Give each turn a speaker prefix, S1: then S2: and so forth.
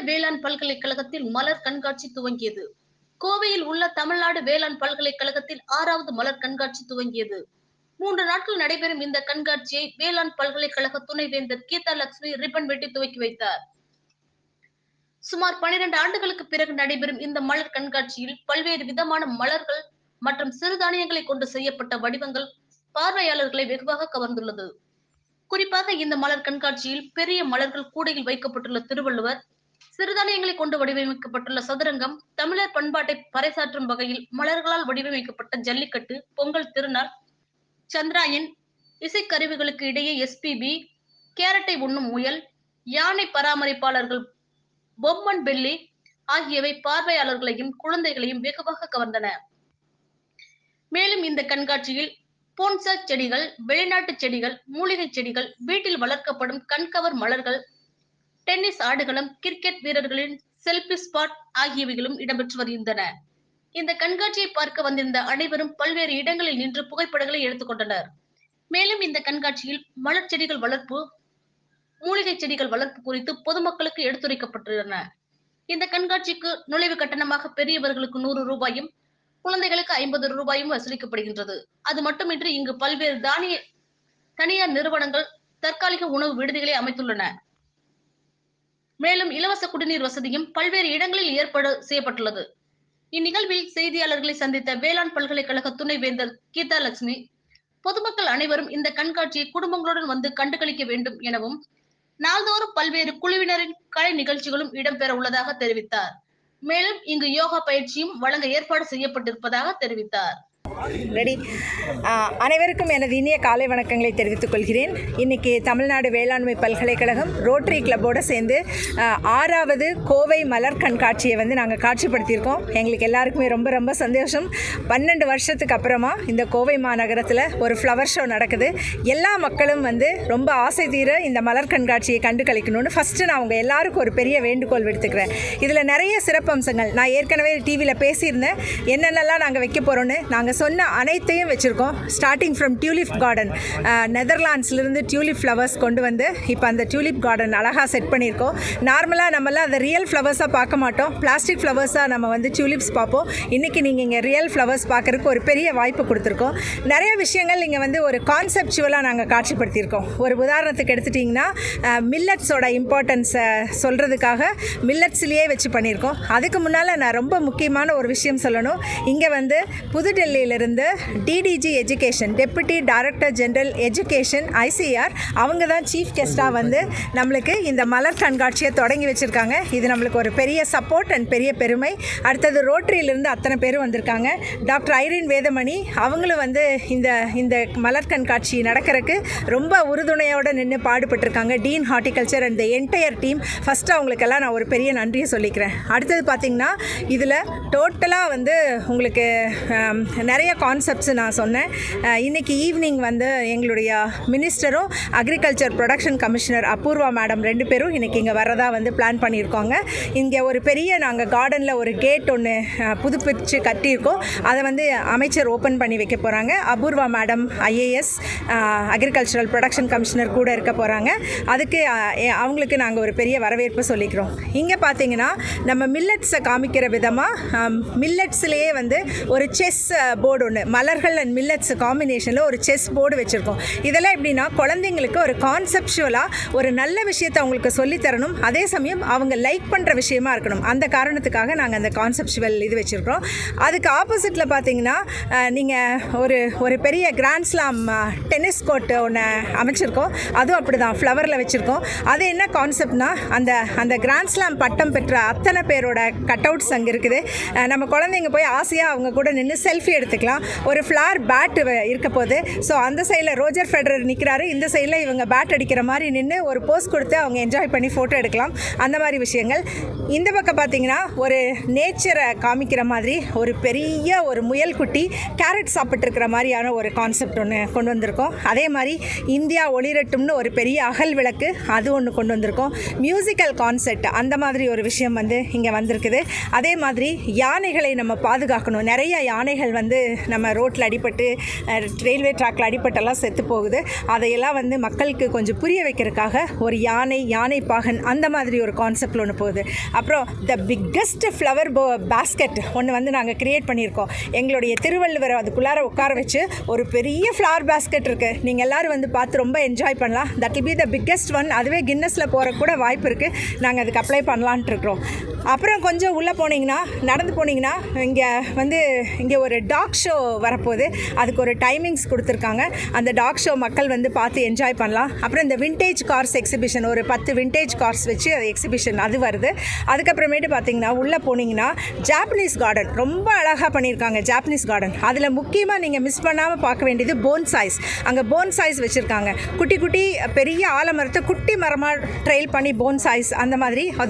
S1: தமிழ்நாடு வேளாண் பல்கலைக்கழகத்தில் மலர் கண்காட்சி துவங்கியது. கோவையில் உள்ள தமிழ்நாடு வேளாண் பல்கலைக்கழகத்தில் ஆறாவது மலர் கண்காட்சி துவங்கியது. மூன்று நாட்கள் நடைபெறும் இந்த கண்காட்சியை வேளாண் பல்கலைக்கழக துணைவேந்தர் கீதா லட்சுமி ரிப்பன் வெட்டி துவக்கி வைத்தார். சுமார் பனிரெண்டு ஆண்டுகளுக்கு பிறகு நடைபெறும் இந்த மலர் கண்காட்சியில் பல்வேறு விதமான மலர்கள் மற்றும் சிறுதானியங்களை கொண்டு செய்யப்பட்ட வடிவங்கள் பார்வையாளர்களை வெகுவாக கவர்ந்துள்ளது. குறிப்பாக இந்த மலர் கண்காட்சியில் பெரிய மலர்கள் கூடையில் வைக்கப்பட்டுள்ள திருவள்ளுவர் சிறுதானியங்களை கொண்டு வடிவமைக்கப்பட்டுள்ள சதுரங்கம் தமிழர் பண்பாட்டை பறைசாற்றும் வகையில் மலர்களால் வடிவமைக்கப்பட்ட ஜல்லிக்கட்டு பொங்கல் திருநாள் சந்திராயன் இசைக்கருவிகளுக்கு இடையே எஸ்பிபி கேரட்டை உண்ணும் முயல் யானை பராமரிப்பாளர்கள் பொம்மன் பெல்லி ஆகியவை பார்வையாளர்களையும் குழந்தைகளையும் வெகுவாக கவர்ந்தன. மேலும் இந்த கண்காட்சியில் போன்சா செடிகள் வெளிநாட்டு செடிகள் மூலிகை செடிகள் வீட்டில் வளர்க்கப்படும் கண்கவர் மலர்கள் டென்னிஸ் ஆடுகளம் கிரிக்கெட் வீரர்களின் செல்பி ஸ்பாட் ஆகியவைகளும் இடம்பெற்று வருகின்றன. இந்த கண்காட்சியை பார்க்க வந்திருந்த அனைவரும் பல்வேறு இடங்களில் நின்று புகைப்படங்களை எடுத்துக்கொண்டனர் மேலும் இந்த கண்காட்சியில் மலர் செடிகள் வளர்ப்பு மூலிகை செடிகள் வளர்ப்பு குறித்து பொதுமக்களுக்கு எடுத்துரைக்கப்பட்டுள்ளன. இந்த கண்காட்சிக்கு நுழைவு கட்டணமாக பெரியவர்களுக்கு நூறு ரூபாயும் குழந்தைகளுக்கு ஐம்பது ரூபாயும் வசூலிக்கப்படுகின்றது. அது மட்டுமின்றி இங்கு பல்வேறு தானிய தனியார் நிறுவனங்கள் தற்காலிக உணவு விடுதிகளை அமைத்துள்ளன. மேலும் இலவச குடிநீர் வசதியும் பல்வேறு இடங்களில் ஏற்பாடு செய்யப்பட்டுள்ளது. இந்நிகழ்வில் செய்தியாளர்களை சந்தித்த வேளாண் பல்கலைக்கழக துணைவேந்தர் கீதா லட்சுமி பொதுமக்கள் அனைவரும் இந்த கண்காட்சியை குடும்பங்களுடன் வந்து கண்டுகளிக்க வேண்டும் எனவும் நாள்தோறும் பல்வேறு குழுவினரின் கலை நிகழ்ச்சிகளும் இடம்பெற உள்ளதாக தெரிவித்தார். மேலும் இங்கு யோகா பயிற்சியும் வழங்க ஏற்பாடு செய்யப்பட்டிருப்பதாக தெரிவித்தார்.
S2: ரெடி அனைவருக்கும் எனது இனிய காலை வணக்கங்களை தெரிவித்துக் கொள்கிறேன். இன்றைக்கி தமிழ்நாடு வேளாண்மை பல்கலைக்கழகம் ரோட்டரி கிளப்போடு சேர்ந்து ஆறாவது கோவை மலர் கண்காட்சியை வந்து நாங்கள் காட்சிப்படுத்தியிருக்கோம். எங்களுக்கு எல்லாருக்குமே ரொம்ப ரொம்ப சந்தோஷம். பன்னெண்டு வருஷத்துக்கு அப்புறமா இந்த கோவை மாநகரத்தில் ஒரு ஃப்ளவர் ஷோ நடக்குது. எல்லா மக்களும் வந்து ரொம்ப ஆசை தீர இந்த மலர் கண்காட்சியை கண்டு கழிக்கணும்னு ஃபஸ்ட்டு நான் உங்கள் எல்லாருக்கும் ஒரு பெரிய வேண்டுகோள் விடுத்துக்கிறேன். இதில் நிறைய சிறப்பம்சங்கள். நான் ஏற்கனவே டிவியில் பேசியிருந்தேன். என்னென்னலாம் நாங்கள் வைக்க போகிறோன்னு நாங்கள் சொன்ன அனைத்தையும் வச்சுருக்கோம். ஸ்டார்டிங் ஃப்ரம் டியூலிப் கார்டன் நெதர்லாண்ட்ஸ்லேருந்து டியூலிப் ஃப்ளவர்ஸ் கொண்டு வந்து இப்போ அந்த டியூலிப் கார்டன் அழகாக செட் பண்ணியிருக்கோம். நார்மலாக நம்மலாம் அதை ரியல் ஃப்ளவர்ஸாக பார்க்க மாட்டோம். பிளாஸ்டிக் ஃப்ளவர்ஸாக நம்ம வந்து டியூலிப்ஸ் பார்ப்போம். இன்றைக்கி நீங்கள் இங்கே ரியல் ஃப்ளவர்ஸ் பார்க்குறதுக்கு ஒரு பெரிய வாய்ப்பு கொடுத்துருக்கோம். நிறைய விஷயங்கள் இங்கே வந்து ஒரு கான்செப்டுவலாக நாங்கள் காட்சிப்படுத்தியிருக்கோம். ஒரு உதாரணத்துக்கு எடுத்துட்டிங்கன்னா மில்லட்ஸோட இம்பார்ட்டன்ஸை சொல்கிறதுக்காக மில்லட்ஸ்லேயே வச்சு பண்ணியிருக்கோம். அதுக்கு முன்னால் நான் ரொம்ப முக்கியமான ஒரு விஷயம் சொல்லணும். இங்கே வந்து புதுடெல்லியில் இருந்து DDG education deputy director general education ICR அவங்க தான் சீஃப் கெஸ்ட்டாக வந்து நம்மளுக்கு இந்த மலர் கண்காட்சியை தொடங்கி வச்சுருக்காங்க. இது நம்மளுக்கு ஒரு பெரிய சப்போர்ட் அண்ட் பெரிய பெருமை. அடுத்தது ரோட்டரியிலிருந்து அத்தனை பேர் வந்திருக்காங்க. டாக்டர் ஐரின் வேதமணி அவங்களும் வந்து இந்த இந்த மலர் கண்காட்சி நடக்கிறதுக்கு ரொம்ப உறுதுணையோடு நின்று பாடுபட்டிருக்காங்க. Dean horticulture and the entire team first அவங்களுக்கெல்லாம் நான் ஒரு பெரிய நன்றியை சொல்லிக்கிறேன். அடுத்தது பார்த்திங்கன்னா இதில் டோட்டலாக வந்து உங்களுக்கு நிறைய நிறைய கான்செப்ட்ஸ் நான் சொன்னேன். இன்னைக்கு ஈவினிங் வந்து எங்களுடைய மினிஸ்டரும் agriculture production commissioner Apoorva madam ரெண்டு பேரும் இன்னைக்கு இங்கே வரதா வந்து பிளான் பண்ணியிருக்கோங்க. இங்கே ஒரு பெரிய நாங்கள் கார்டனில் ஒரு கேட் ஒன்று புதுப்பிச்சு கட்டியிருக்கோம். அதை வந்து அமைச்சர் ஓப்பன் பண்ணி வைக்க போகிறாங்க Apoorva madam IAS agricultural production commissioner கூட இருக்க போகிறாங்க அதுக்கு அவங்களுக்கு நாங்கள் ஒரு பெரிய வரவேற்பு சொல்லிக்கிறோம். இங்கே பார்த்தீங்கன்னா நம்ம மில்லட்ஸை காமிக்கிற விதமாக மில்லட்ஸ்லேயே வந்து ஒரு செஸ் போர்டு ஒன்று மலர்கள் அண்ட் மில்லட்ஸ் காம்பினேஷனில் ஒரு செஸ் போர்டு வச்சுருக்கோம். இதெல்லாம் எப்படின்னா குழந்தைங்களுக்கு ஒரு கான்செப்ஷுவலாக ஒரு நல்ல விஷயத்தை அவங்களுக்கு சொல்லித் தரணும் அதே சமயம் அவங்க லைக் பண்ணுற விஷயமா இருக்கணும். அந்த காரணத்துக்காக நாங்கள் அந்த கான்செப்ஷுவல் இது வச்சுருக்கோம். அதுக்கு ஆப்போசிட்டில் பார்த்தீங்கன்னா நீங்கள் ஒரு ஒரு பெரிய கிராண்ட்ஸ்லாம் டென்னிஸ் கோர்ட்டு ஒன்று அமைச்சிருக்கோம். அதுவும் அப்படி தான் ஃப்ளவரில் வச்சுருக்கோம். அது என்ன கான்செப்ட்னா அந்த அந்த கிராண்ட்ஸ்லாம் பட்டம் பெற்ற அத்தனை பேரோட கட் அவுட்ஸ் அங்கே இருக்குது. நம்ம குழந்தைங்க போய் ஆசையாக அவங்க கூட நின்று செல்ஃபி எடுத்துக்கலாம். ஒரு ஃப்ளார் பேட் இருக்க போது ஸோ அந்த சைடில் ரோஜர் ஃபெடரர் நிற்கிறாரு இந்த சைடில் இவங்க பேட் அடிக்கிற மாதிரி நின்று ஒரு போஸ் கொடுத்து அவங்க என்ஜாய் பண்ணி ஃபோட்டோ எடுக்கலாம். அந்த மாதிரி விஷயங்கள். இந்த பக்கம் பார்த்தீங்கன்னா ஒரு நேச்சரை காமிக்கிற மாதிரி ஒரு பெரிய ஒரு முயல் குட்டி கேரட் சாப்பிட்ருக்கிற மாதிரியான ஒரு கான்செப்ட் ஒன்று கொண்டு வந்திருக்கோம். அதே மாதிரி இந்தியா ஒளிரட்டும்னு ஒரு பெரிய அகல் விளக்கு அது ஒன்று கொண்டு வந்திருக்கோம். மியூசிக்கல் கான்செப்ட் அந்த மாதிரி ஒரு விஷயம் வந்து இங்கே வந்திருக்குது. அதே மாதிரி யானைகளை நம்ம பாதுகாக்கணும். நிறைய யானைகள் வந்து நம்ம ரோட்டில் அடிபட்டு ரயில்வே ட்ராக்ல அடிபட்டெல்லாம் செத்து போகுது. அதையெல்லாம் வந்து மக்களுக்கு கொஞ்சம் புரிய வைக்கிறதுக்காக ஒரு யானை யானை பாகன் அந்த மாதிரி ஒரு கான்செப்டில் ஒன்று போகுது. அப்புறம் the biggest flower bow basket ஒன்று வந்து நாங்கள் க்ரியேட் பண்ணியிருக்கோம். எங்களுடைய திருவள்ளுவரை அதுக்குள்ளார உட்கார வச்சு ஒரு பெரிய ஃப்ளவர் பேஸ்கெட் இருக்குது நீங்கள் எல்லோரும் வந்து பார்த்து ரொம்ப என்ஜாய் பண்ணலாம். That will be the biggest one அதுவே கின்னஸில் போகிற கூட வாய்ப்பு இருக்குது நாங்கள் அதுக்கு அப்ளை பண்ணலான்ட்டு இருக்கிறோம். அப்புறம் கொஞ்சம் உள்ளே போனீங்கன்னா நடந்து போனீங்கன்னா இங்கே வந்து இங்கே ஒரு டாக் ஷோ வரப்போகுது. அதுக்கு ஒரு டைமிங்ஸ் கொடுத்துருக்காங்க. அந்த டாக் ஷோ மக்கள் வந்து பார்த்து என்ஜாய் பண்ணலாம். அப்புறம் இந்த விண்டேஜ் கார்ஸ் எக்ஸிபிஷன் ஒரு பத்து விண்டேஜ் கார்ஸ் வச்சு அது எக்ஸிபிஷன் அது வருது. அதுக்கப்புறமேட்டு பார்த்தீங்கன்னா உள்ளே போனீங்கன்னா ஜாப்பனீஸ் கார்டன் ரொம்ப அழகாக பண்ணியிருக்காங்க ஜாப்பனீஸ் கார்டன் அதில் முக்கியமாக நீங்கள் மிஸ் பண்ணாமல் பார்க்க வேண்டியது போன் சைஸ் அங்கே போன் சைஸ் வச்சுருக்காங்க. குட்டி குட்டி பெரிய ஆலமரத்தை குட்டி மரமாக ட்ரெயில் பண்ணி போன் சைஸ் அந்த மாதிரி அது